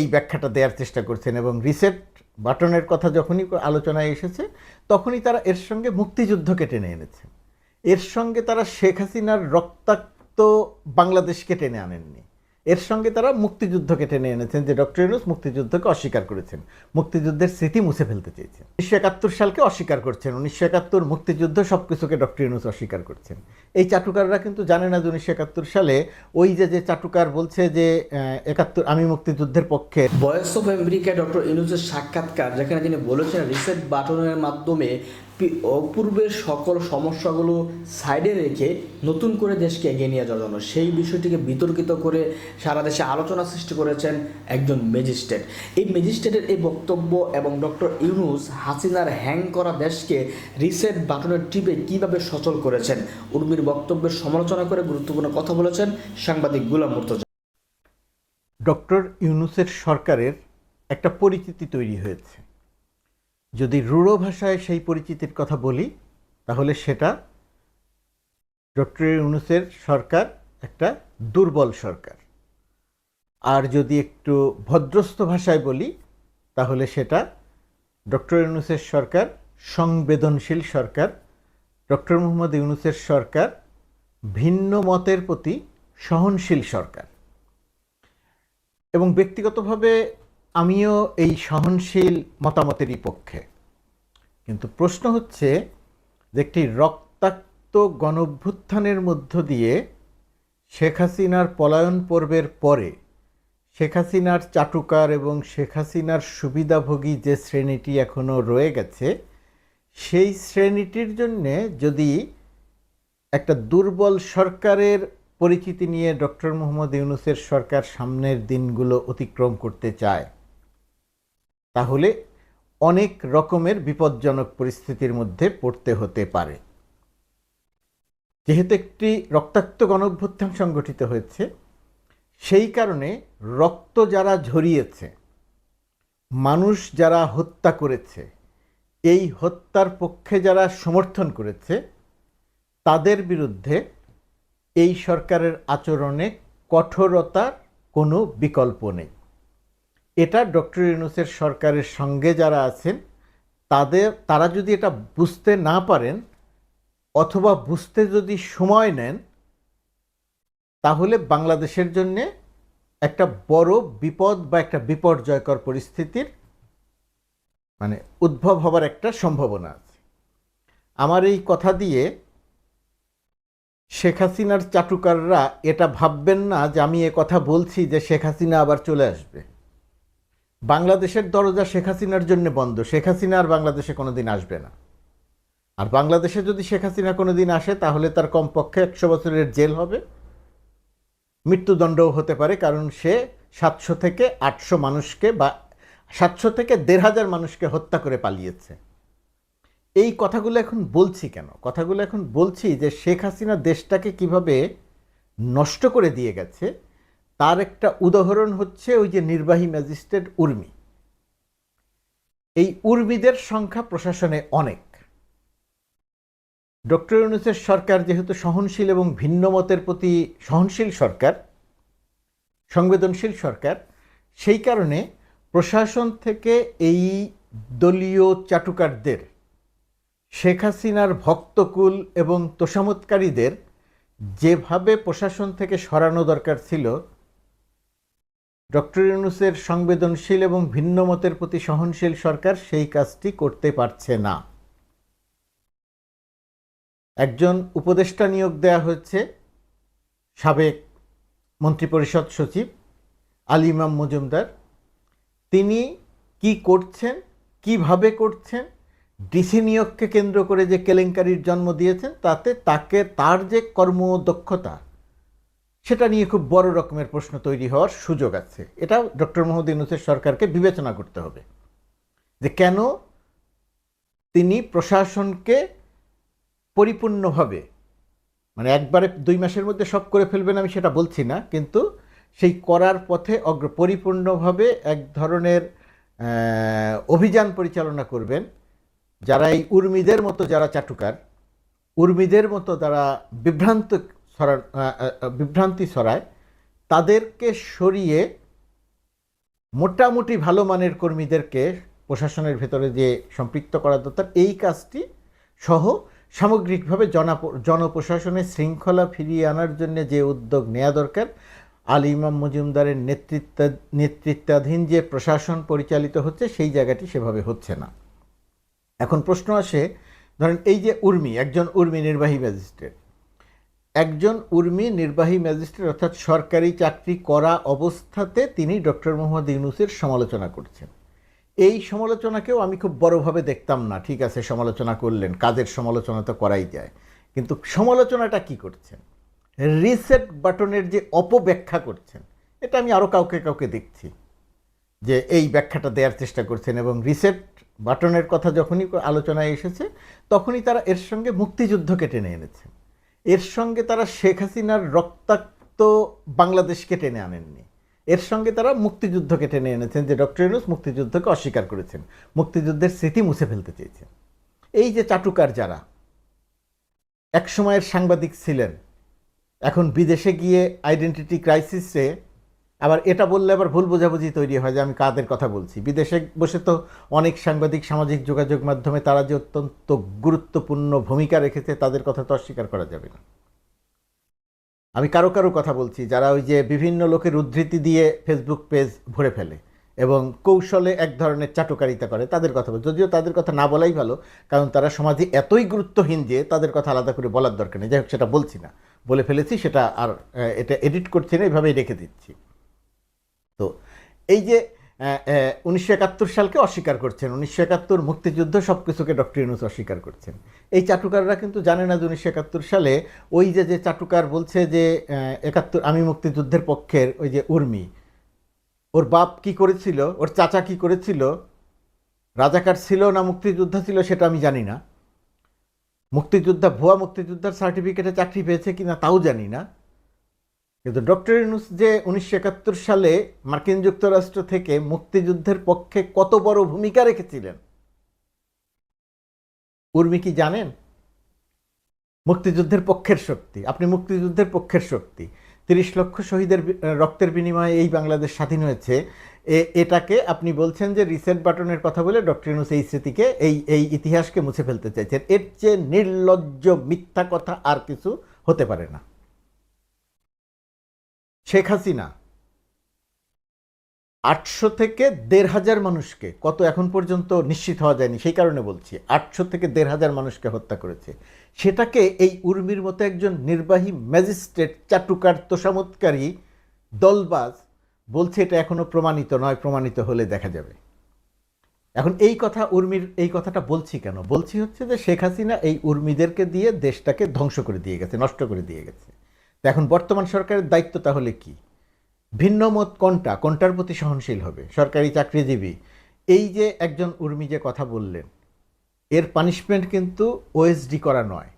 এই ব্যাখ্যাটা দেওয়ার চেষ্টা করছেন এবং রিসেট বাটনের কথা যখনই আলোচনায় এসেছে, তখনই তারা এর সঙ্গে মুক্তিযুদ্ধকে টেনে এনেছেন এর সঙ্গে তারা শেখ হাসিনার রক্তাক্ত বাংলাদেশকে টেনে আনেননি। এর সঙ্গে তারা মুক্তিযুদ্ধকে টেনে এনেছেন, যে ডক্টর ইউনুস মুক্তিযুদ্ধকে অস্বীকার করেছেন। মুক্তিযুদ্ধের স্মৃতি মুছে ফেলতে চেয়েছেন। উনিশশো একাত্তর সালকে অস্বীকার করছেন। উনিশশো একাত্তর মুক্তিযুদ্ধ সব কিছুকে ডক্টর ইউনুস অস্বীকার করছেন। এই চাটুকাররা কিন্তু জানে না যে উনিশশো একাত্তর সালে ওই যে যে চাটুকার বলছে যে একাত্তর, আমি মুক্তিযুদ্ধের পক্ষে ভয়েস অফ আমেরিকা ডক্টর ইনুজের সাক্ষাৎকার, যেখানে তিনি বলেছেন রিসেট বাটনের মাধ্যমে অপূর্বের সকল সমস্যাগুলো সাইডে রেখে নতুন করে দেশকে এগিয়ে নিয়ে যাওয়ার জন্য সেই বিষয়টিকে বিতর্কিত করে সারা দেশে আলোচনা সৃষ্টি করেছেন একজন ম্যাজিস্ট্রেট। এই ম্যাজিস্ট্রেটের এই বক্তব্য এবং ডক্টর ইউনুস হাসিনার হ্যাং করা দেশকে রিসেট বাটনের টিপে কীভাবে সচল করেছেন, উর্মির বক্তব্যের সমালোচনা করে গুরুত্বপূর্ণ কথা বলেছেন সাংবাদিক গুলাম মুর্তজা। ডক্টর ইউনুসের সরকারের একটা পরিচিতি তৈরি হয়েছে। যদি রূঢ় ভাষায় সেই পরিচিতির কথা বলি, তাহলে সেটা ডক্টর ইউনুসের সরকার, একটা দুর্বল সরকার। আর যদি একটু ভদ্রস্থ ভাষায় বলি, তাহলে সেটা ডক্টর ইউনুসের সরকার, সংবেদনশীল সরকার, ডক্টর মোহাম্মদ ইউনুসের সরকার, ভিন্ন মতের প্রতি সহনশীল সরকার। এবং ব্যক্তিগতভাবে আমিও এই সহনশীল মতামতেরই পক্ষে। কিন্তু প্রশ্ন হচ্ছে যে একটি রক্তাক্ত গণভ্যুত্থানের মধ্য দিয়ে শেখ হাসিনার পলায়ন পর্বের পরে শেখ হাসিনার চাটুকার এবং শেখ হাসিনার সুবিধাভোগী যে শ্রেণীটি এখনও রয়ে গেছে, সেই শ্রেণীটির জন্যে যদি একটা দুর্বল সরকারের পরিচিতি নিয়ে ডক্টর মোহাম্মদ ইউনুসের সরকার সামনের দিনগুলো অতিক্রম করতে চায় তাহলে অনেক রকমের বিপজ্জনক পরিস্থিতির মধ্যে পড়তে হতে পারে। যেহেতু একটি রক্তাক্ত গণঅভ্যুত্থান সংগঠিত হয়েছে, সেই কারণে রক্ত যারা ঝরিয়েছে, মানুষ যারা হত্যা করেছে, এই হত্যার পক্ষে যারা সমর্থন করেছে, তাদের বিরুদ্ধে এই সরকারের আচরণে কঠোরতার কোনো বিকল্প নেই। এটা ডক্টর ইউনুসের সরকারের সঙ্গে যারা আছেন, তাদের, তারা যদি এটা বুঝতে না পারেন অথবা বুঝতে যদি সময় নেন, তাহলে বাংলাদেশের জন্য একটা বড় বিপদ বা একটা বিপর্যয়কর পরিস্থিতির মানে উদ্ভব হবার একটা সম্ভাবনা আছে। আমার এই কথা দিয়ে শেখ হাসিনার চাটুকাররা এটা ভাববেন না যে আমি এ কথা বলছি যে শেখ হাসিনা আবার চলে আসবে। বাংলাদেশের দরজা শেখ হাসিনার জন্য বন্ধ। শেখ হাসিনা আর বাংলাদেশে কোনোদিন আসবে না। আর বাংলাদেশে যদি শেখ হাসিনা কোনোদিন আসে, তাহলে তার কমপক্ষে একশো বছরের জেল হবে। মৃত্যুদণ্ডও হতে পারে, কারণ সে সাতশো থেকে আটশো মানুষকে বা সাতশো থেকে দেড় হাজার মানুষকে হত্যা করে পালিয়েছে। এই কথাগুলো এখন বলছি কেন? কথাগুলো এখন বলছি যে শেখ হাসিনা দেশটাকে কীভাবে নষ্ট করে দিয়ে গেছে তার একটা উদাহরণ হচ্ছে ওই যে নির্বাহী ম্যাজিস্ট্রেট উর্মি। এই উর্মিদের সংখ্যা প্রশাসনে অনেক। ডক্টর ইউনুসের সরকার যেহেতু সহনশীল এবং ভিন্ন মতের প্রতি সহনশীল সরকার, সংবেদনশীল সরকার, সেই কারণে প্রশাসন থেকে এই দলীয় চাটুকারদের, শেখ হাসিনার ভক্তকুল এবং তোষামতকারীদের যেভাবে প্রশাসন থেকে সরানো দরকার ছিল ডক্টর ইউনুসের সংবেদনশীল এবং ভিন্ন মতের প্রতি সহনশীল সরকার সেই কাজটি করতে পারছে না। একজন উপদেষ্টা নিয়োগ দেয়া হয়েছে সাবেক মন্ত্রিপরিষদ সচিব আলী ইমাম মজুমদার। তিনি কি করছেন, কীভাবে করছেন, ডিসি নিয়োগকে কেন্দ্র করে যে কেলেঙ্কারির জন্ম দিয়েছেন, তাতে তাকে তার যে কর্মদক্ষতা সেটা নিয়ে খুব বড় রকমের প্রশ্ন তৈরি হওয়ার সুযোগ আছে। এটা ডক্টর মোহাম্মদ ইউনুসের সরকারকে বিবেচনা করতে হবে যে কেন তিনি প্রশাসনকে পরিপূর্ণভাবে মানে একবারে দুই মাসের মধ্যে সব করে ফেলবেন আমি সেটা বলছি না, কিন্তু সেই করার পথে অগ্র পরিপূর্ণভাবে এক ধরনের অভিযান পরিচালনা করবেন যারা এই উর্মিদের মতো যারা চাটুকার, উর্মিদের মতো যারা বিভ্রান্ত বিভ্রান্তি ছড়ায়, তাদেরকে সরিয়ে মোটামুটি ভালো মানের কর্মীদেরকে প্রশাসনের ভেতরে যে সম্পৃক্ত করা দরকার, এই কাজটি সহ সামগ্রিকভাবে জনা- জনপ্রশাসনের শৃঙ্খলা ফিরিয়ে আনার জন্য যে উদ্যোগ নেওয়া দরকার, আলী ইমাম মজুমদারের নেতৃত্ব, নেতৃত্বাধীন যে প্রশাসন পরিচালিত হচ্ছে, সেই জায়গাটি সেভাবে হচ্ছে না। এখন প্রশ্ন আসে, ধরেন এই যে উর্মি, একজন উর্মি নির্বাহী ম্যাজিস্ট্রেট একজন উর্মি নির্বাহী ম্যাজিস্ট্রেট, অর্থাৎ সরকারি চাকরি করা অবস্থাতে তিনি ডক্টর মোহাম্মদ ইউনুসের সমালোচনা করছেন। এই সমালোচনাকেও আমি খুব বড়ভাবে দেখতাম না। ঠিক আছে, সমালোচনা করলেন, কাজের সমালোচনা তো করাই যায়। কিন্তু সমালোচনাটা কি করছেন? রিসেট বাটনের যে অপব্যাখ্যা করছেন, এটা আমি আরও কাউকে কাউকে দেখছি যে এই ব্যাখ্যাটা দেওয়ার চেষ্টা করছেন এবং রিসেট বাটনের কথা যখনই আলোচনায় এসেছে, তখনই তারা এর সঙ্গে মুক্তিযুদ্ধকে টেনে এনেছেন। এর সঙ্গে তারা শেখ হাসিনার রক্তাক্ত বাংলাদেশকে টেনে আনেননি। এর সঙ্গে তারা মুক্তিযুদ্ধকে টেনে এনেছেন যে ডক্টর ইউনুস মুক্তিযুদ্ধকে অস্বীকার করেছেন। মুক্তিযুদ্ধের স্মৃতি মুছে ফেলতে চেয়েছেন। এই যে চাটুকার যারা এক সময়ের সাংবাদিক ছিলেন, এখন বিদেশে গিয়ে আইডেন্টিটি ক্রাইসিসে আবার এটা বললে আবার ভুল বোঝাবুঝি তৈরি হয় যে আমি কাদের কথা বলছি। বিদেশে বসে তো অনেক সাংবাদিক সামাজিক যোগাযোগ মাধ্যমে তারা যে অত্যন্ত গুরুত্বপূর্ণ ভূমিকা রেখেছে তাদের কথা তো অস্বীকার করা যাবে না। আমি কারও কারও কথা বলছি, যারা ওই যে বিভিন্ন লোকের উদ্ধৃতি দিয়ে ফেসবুক পেজ ভরে ফেলে এবং কৌশলে এক ধরনের চাটুকারিতা করে, তাদের কথা যদিও তাদের কথা না বলাই ভালো, কারণ তারা সমাজে এতই গুরুত্বহীন যে তাদের কথা আলাদা করে বলার দরকার নেই। যাই হোক, সেটা বলছি না। বলে ফেলেছি, সেটা আর এটা এডিট করছি না, এভাবেই রেখে দিচ্ছি। তো এই যে উনিশশো একাত্তর সালকে অস্বীকার করছেন, উনিশশো একাত্তর মুক্তিযুদ্ধ সব কিছুকে ডক্টর ইউনুস অস্বীকার করছেন। এই চাটুকাররা কিন্তু জানে না যে উনিশশো একাত্তর সালে ওই যে যে চাটুকার বলছে যে একাত্তর আমি মুক্তিযুদ্ধের পক্ষের ওই যে উর্মি, ওর বাপ কি করেছিল, ওর চাচা কি করেছিল, রাজাকার ছিল না মুক্তিযোদ্ধা ছিল সেটা আমি জানি না। মুক্তিযোদ্ধা, ভুয়া মুক্তিযোদ্ধার সার্টিফিকেটে চাকরি পেয়েছে কিনা তাও জানি না। কিন্তু ডক্টর ইউনুস যে উনিশশো একাত্তর সালে মার্কিন যুক্তরাষ্ট্র থেকে মুক্তিযুদ্ধের পক্ষে কত বড় ভূমিকা রেখেছিলেন? উর্মি কি জানেন? মুক্তিযুদ্ধের পক্ষের শক্তি। আপনি মুক্তিযুদ্ধের পক্ষের শক্তি। তিরিশ লক্ষ শহীদের রক্তের বিনিময়ে এই বাংলাদেশ স্বাধীন হয়েছে। এ- এটাকে আপনি বলছেন যে রিসেট বাটনের কথা বলে ডক্টর ইউনুস এই স্মৃতিকে, এই এই ইতিহাসকে মুছে ফেলতে চাইছেন। এর চেয়ে নির্লজ্জ মিথ্যা কথা আর কিছু হতে পারে না। শেখ হাসিনা। আটশো থেকে দেড় হাজার মানুষকে, কত এখন পর্যন্ত নিশ্চিত হওয়া যায়নি, সেই কারণে বলছি, আটশো থেকে দেড় হাজার মানুষকে হত্যা করেছে। সেটাকে এই উর্মির মতো একজন নির্বাহী ম্যাজিস্ট্রেট, চাটুকার তোষামতকারী দলবাজ বলছে এটা এখনও প্রমাণিত নয়, প্রমাণিত হলে দেখা যাবে। এখন এই কথা উর্মির, এই কথাটা বলছি কেন? বলছি হচ্ছে যে শেখ হাসিনা এই উর্মিদেরকে দিয়ে দেশটাকে ধ্বংস করে দিয়ে গেছে, নষ্ট করে দিয়ে গেছে। এখন বর্তমান সরকারের দায়িত্ব তাহলে কি? ভিন্ন মত কোনটা? কোনটার প্রতি সহনশীল হবে? সরকারি চাকরিজীবী। এই যে একজন উর্মি যে কথা বললেন, এর পানিশমেন্ট কিন্তু ওএসডি করা নয়।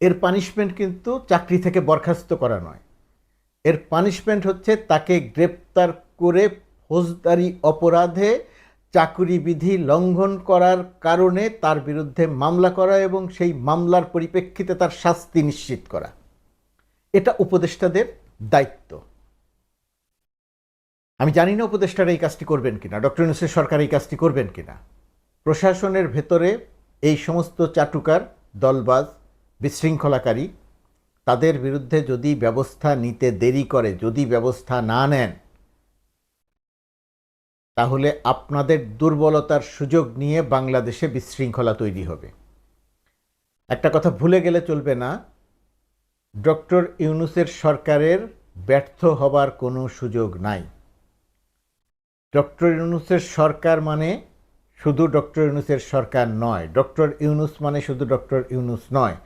এর পানিশমেন্ট কিন্তু চাকরি থেকে বরখাস্ত করা নয়। এর পানিশমেন্ট হচ্ছে তাকে গ্রেপ্তার করে ফৌজদারি অপরাধে চাকুরি বিধি লঙ্ঘন করার কারণে তার বিরুদ্ধে মামলা করা এবং সেই মামলার পরিপ্রেক্ষিতে তার শাস্তি নিশ্চিত করা। এটা উপদেষ্টাদের দায়িত্ব। আমি জানি না উপদেষ্টারা এই কাজটি করবেন কিনা, ডক্টর ইউনুসের সরকার এই কাজটি করবেন কিনা। প্রশাসনের ভেতরে এই সমস্ত চাটুকার, দলবাজ, বিশৃঙ্খলাকারী, তাদের বিরুদ্ধে যদি ব্যবস্থা নিতে দেরি করে, যদি ব্যবস্থা না নেন, তাহলে আপনাদের দুর্বলতার সুযোগ নিয়ে বাংলাদেশে বিশৃঙ্খলা তৈরি হবে। একটা কথা ভুলে গেলে চলবে না ডক্টর ইউনুসের সরকারের ব্যর্থ হবার কোনো সুযোগ নাই। ডক্টর ইউনুসের সরকার মানে শুধু ডক্টর ইউনুসের সরকার নয়। ডক্টর ইউনুস মানে শুধু ডক্টর ইউনুস নয়।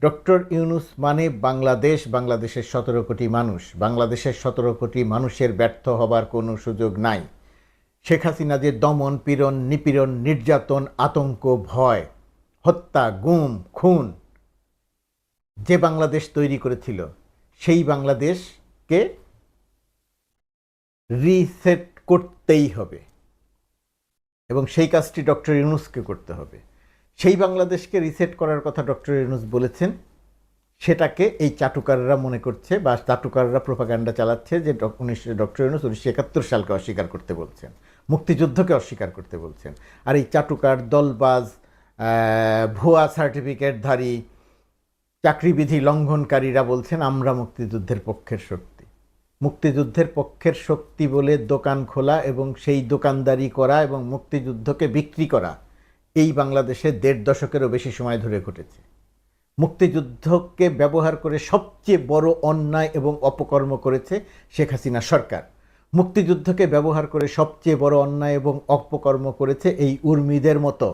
ডক্টর ইউনুস মানে বাংলাদেশ, বাংলাদেশের সতেরো কোটি মানুষ। বাংলাদেশের সতেরো কোটি মানুষের ব্যর্থ হবার কোনো সুযোগ নাই। শেখ হাসিনা যে দমন পীড়ন নিপীড়ন, নির্যাতন, আতঙ্ক, ভয়, হত্যা, গুম, খুন যে বাংলাদেশ তৈরি করেছিল, সেই বাংলাদেশকে রিসেট করতেই হবে। এবং সেই কাজটি ডক্টর ইউনুসকে করতে হবে। সেই বাংলাদেশকে রিসেট করার কথা ডক্টর ইউনুস বলেছেন, সেটাকে এই চাটুকাররা মনে করছে বা চাটুকাররা প্রোপাগান্ডা চালাচ্ছে যে উনিশশো ডক্টর ইউনুস উনিশশো একাত্তর সালকে অস্বীকার করতে বলছেন, মুক্তিযুদ্ধকে অস্বীকার করতে বলছেন। আর এই চাটুকার দলবাজ ভুয়া সার্টিফিকেটধারী চাকরিবিধি লঙ্ঘনকারীরা বলছেন, আমরা মুক্তিযুদ্ধের পক্ষের শক্তি। মুক্তিযুদ্ধের পক্ষের শক্তি বলে দোকান খোলা এবং সেই দোকানদারি করা এবং মুক্তিযুদ্ধকে বিক্রি করা এই বাংলাদেশে দেড় দশকেরও বেশি সময় ধরে ঘটেছে। মুক্তিযুদ্ধকে ব্যবহার করে সবচেয়ে বড় অন্যায় এবং অপকর্ম করেছে শেখ হাসিনা সরকার। মুক্তিযুদ্ধকে ব্যবহার করে সবচেয়ে বড় অন্যায় এবং অপকর্ম করেছে এই উর্মিদের মতো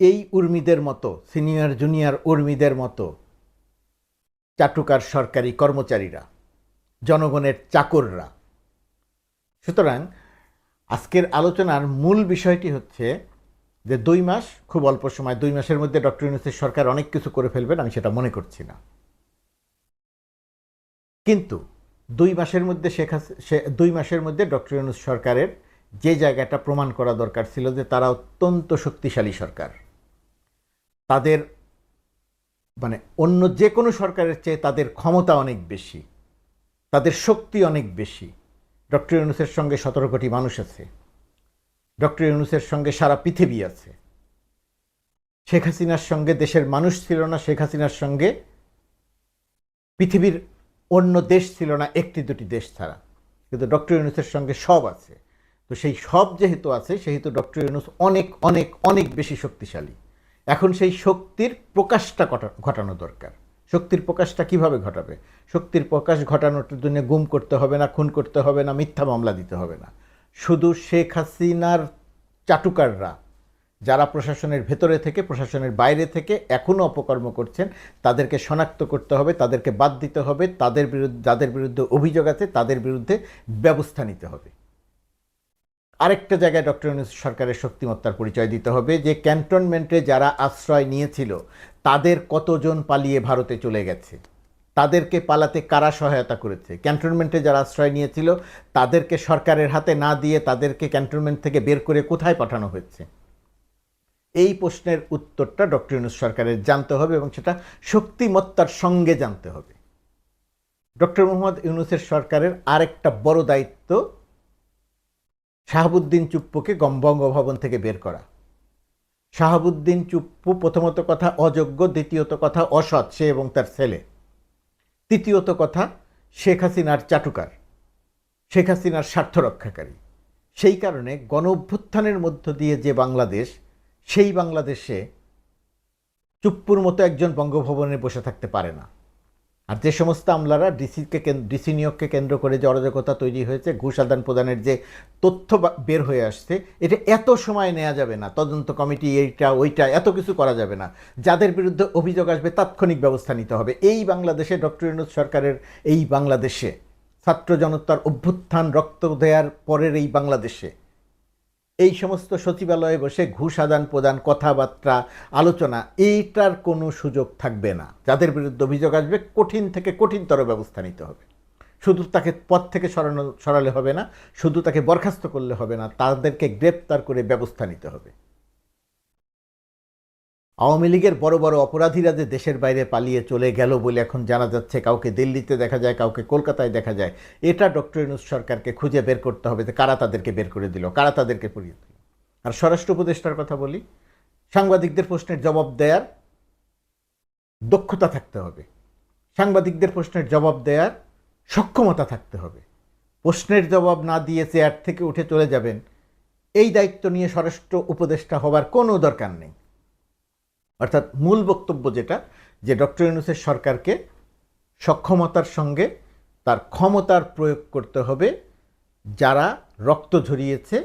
এই উর্মিদের মতো, সিনিয়র, জুনিয়র উর্মিদের মতো চাটুকার সরকারি কর্মচারীরা, জনগণের চাকররা। সুতরাং আজকের আলোচনার মূল বিষয়টি হচ্ছে যে দুই মাস, খুব অল্প সময়, দুই মাসের মধ্যে ডক্টর ইউনুসের সরকার অনেক কিছু করে ফেলবেন, আমি সেটা মনে করছি না। কিন্তু দুই মাসের মধ্যে শেখ দুই মাসের মধ্যে ডক্টর ইউনুস সরকারের যে জায়গাটা প্রমাণ করা দরকার ছিল যে তারা অত্যন্ত শক্তিশালী সরকার। তাদের মানে অন্য যে কোনো সরকারের চেয়ে তাদের ক্ষমতা অনেক বেশি, তাদের শক্তি অনেক বেশি। ডক্টর ইউনুসের সঙ্গে সতেরো কোটি মানুষ আছে, ডক্টর ইউনুসের সঙ্গে সারা পৃথিবী আছে। শেখ হাসিনার সঙ্গে দেশের মানুষ ছিল না, শেখ হাসিনার সঙ্গে পৃথিবীর অন্য দেশ ছিল না, একটি দুটি দেশ ছাড়া। কিন্তু ডক্টর ইউনুসের সঙ্গে সব আছে। তো সেই সব যেহেতু আছে, সেহেতু ডক্টর ইউনুস অনেক অনেক অনেক বেশি শক্তিশালী। এখন সেই শক্তির প্রকাশটা ঘটা- ঘটানো দরকার। শক্তির প্রকাশটা কীভাবে ঘটাবে? শক্তির প্রকাশ ঘটানোর জন্য গুম করতে হবে না, খুন করতে হবে না, মিথ্যা মামলা দিতে হবে না। শুধু শেখ হাসিনার চাটুকাররা, যারা প্রশাসনের ভেতরে থেকে, প্রশাসনের বাইরে থেকে এখনও অপকর্ম করছেন, তাদেরকে শনাক্ত করতে হবে, তাদেরকে বাদ দিতে হবে, তাদের বিরুদ্ধে, যাদের বিরুদ্ধে অভিযোগ আছে, তাদের বিরুদ্ধে ব্যবস্থা নিতে হবে। আরেকটা জায়গায় ডক্টর ইউনুস সরকারের শক্তিমত্তার পরিচয় দিতে হবে যে ক্যান্টনমেন্টে যারা আশ্রয় নিয়েছিল, তাদের কতজন পালিয়ে ভারতে চলে গেছে? তাদেরকে পালাতে কারা সহায়তা করেছে? ক্যান্টনমেন্টে যারা আশ্রয় নিয়েছিল, তাদেরকে সরকারের হাতে না দিয়ে তাদেরকে ক্যান্টনমেন্ট থেকে বের করে কোথায় পাঠানো হয়েছে? এই প্রশ্নের উত্তরটা ডক্টর ইউনুস সরকারের জানতে হবে এবং সেটা শক্তিমত্তার সঙ্গে জানতে হবে। ডক্টর মোহাম্মদ ইউনুসের সরকারের আরেকটা বড় দায়িত্ব শাহাবুদ্দিন চুপ্পুকে বঙ্গভবন থেকে বের করা। শাহাবুদ্দিন চুপ্পু প্রথমত কথা অযোগ্য, দ্বিতীয়ত কথা অসৎ, সে এবং তার ছেলে। তৃতীয়ত কথা শেখ হাসিনার চাটুকার, শেখ হাসিনার স্বার্থ রক্ষাকারী সেই কারণে গণ অভ্যুত্থানের মধ্য দিয়ে যে বাংলাদেশ, সেই বাংলাদেশে চুপ্পুর মতো একজন বঙ্গভবনে বসে থাকতে পারে না। আর যে সমস্ত আমলারা ডিসিকে ডিসি নিয়োগকে কেন্দ্র করে যে অরাজকতা তৈরি হয়েছে, ঘুষ আদান প্রদানের যে তথ্য বের হয়ে আসছে, এটা এত সময় নেওয়া যাবে না, তদন্ত কমিটি এইটা, ওইটা, এত কিছু করা যাবে না। যাদের বিরুদ্ধে অভিযোগ আসবে, তাৎক্ষণিক ব্যবস্থা নিতে হবে। এই বাংলাদেশে ডক্টর ইউনুস সরকারের এই বাংলাদেশে ছাত্র জনতার অভ্যুত্থান রক্ত দেওয়ার পরের এই বাংলাদেশে এই সমস্ত সচিবালয়ে বসে ঘুষ আদান প্রদান, কথাবার্তা, আলোচনা, এইটার কোনো সুযোগ থাকবে না। যাদের বিরুদ্ধে অভিযোগ আসবে, কঠিন থেকে কঠিনতর ব্যবস্থা নিতে হবে। শুধু তাকে পথ থেকে সরানো, সরালে হবে না, শুধু তাকে বরখাস্ত করলে হবে না, তাদেরকে গ্রেপ্তার করে ব্যবস্থা নিতে হবে। আওয়ামী লীগের বড় বড় অপরাধীরা যে দেশের বাইরে পালিয়ে চলে গেল বলে এখন জানা যাচ্ছে, কাউকে দিল্লিতে দেখা যায়, কাউকে কলকাতায় দেখা যায়, এটা ডক্টর ইউনুস সরকারকে খুঁজে বের করতে হবে যে কারা তাদেরকে বের করে দিল, কারা তাদেরকে পড়িয়ে দিল। আর স্বরাষ্ট্র উপদেষ্টার কথা বলি, সাংবাদিকদের প্রশ্নের জবাব দেওয়ার দক্ষতা থাকতে হবে। সাংবাদিকদের প্রশ্নের জবাব দেওয়ার সক্ষমতা থাকতে হবে। প্রশ্নের জবাব না দিয়ে চেয়ার থেকে উঠে চলে যাবেন, এই দায়িত্ব নিয়ে স্বরাষ্ট্র উপদেষ্টা হবার কোনো দরকার নেই। অর্থাৎ মূল বক্তব্য যেটা, যে ডক্টর ইউনুসের সরকারকে সক্ষমতার সঙ্গে তার ক্ষমতার প্রয়োগ করতে হবে যারা রক্ত ঝরিয়েছে,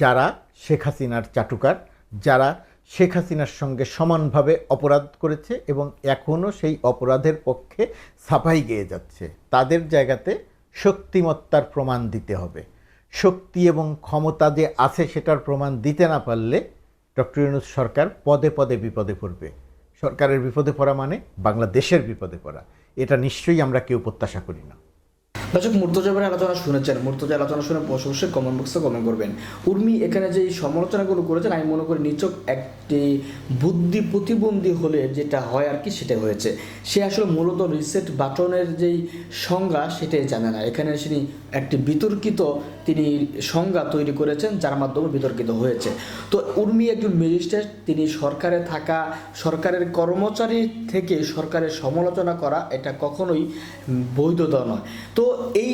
যারা শেখ হাসিনার চাটুকার, যারা শেখ হাসিনার সঙ্গে সমানভাবে অপরাধ করেছে এবং এখনও সেই অপরাধের পক্ষে সাফাই গেয়ে যাচ্ছে। তাদের জায়গাতে শক্তিমত্তার প্রমাণ দিতে হবে। শক্তি এবং ক্ষমতা যে আছে সেটার প্রমাণ দিতে না পারলে ডক্টর ইউনুস সরকার পদে পদে বিপদে পড়বে। সরকারের বিপদে পড়া মানে বাংলাদেশের বিপদে পড়া। এটা নিশ্চয়ই আমরা কেউ প্রত্যাশা করি না। দর্শক মুর্তজাবের আলোচনা শুনেছেন। মুর্তজা আলোচনা শুনে বসে কমেন্ট বক্সে কমেন্ট করবেন। উর্মি এখানে যে সমালোচনাগুলো করেছেন, আমি মনে করি নিচক একটি বুদ্ধি প্রতিবন্ধী হলে যেটা হয় আর কি সেটা হয়েছে। সে আসলে মূলত রিসেট বাটনের যেই সংজ্ঞা, সেটাই জানে না। এখানে তিনি একটি বিতর্কিত তিনি সংজ্ঞা তৈরি করেছেন, যার মাধ্যমে বিতর্কিত হয়েছে। তো উর্মি একজন ম্যাজিস্ট্রেট, তিনি সরকারে থাকা, সরকারের কর্মচারী থেকে সরকারের সমালোচনা করা, এটা কখনোই বৈধতা নয়। তো এই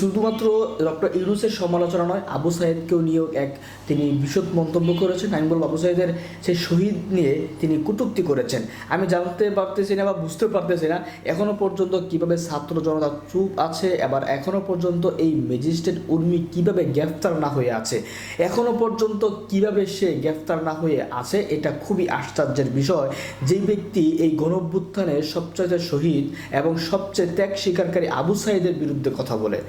শুধুমাত্র ডক্টর ইউনুসের সমালোচনা নয়, আবু সাহেদকেও নিয়েও এক তিনি বিশদ মন্তব্য করেছেন। আমি বলব আবু সাহেদের সেই শহীদ নিয়ে তিনি কটূক্তি করেছেন। আমি জানতে পারতেছি না বা বুঝতে পারতেছি না এখনও পর্যন্ত কীভাবে ছাত্র জনতা চুপ আছে, এবার এখনও পর্যন্ত এই ম্যাজিস্ট্রেট উর্মি কীভাবে গ্রেফতার না হয়ে আছে? এখনও পর্যন্ত কীভাবে সে গ্রেফতার না হয়ে আছে এটা খুবই আশ্চর্যের বিষয়। যেই ব্যক্তি এই গণভ্যুত্থানের সবচেয়ে শহীদ এবং সবচেয়ে ত্যাগ স্বীকারকারী আবু সাইদের বিরুদ্ধে কথা বলে।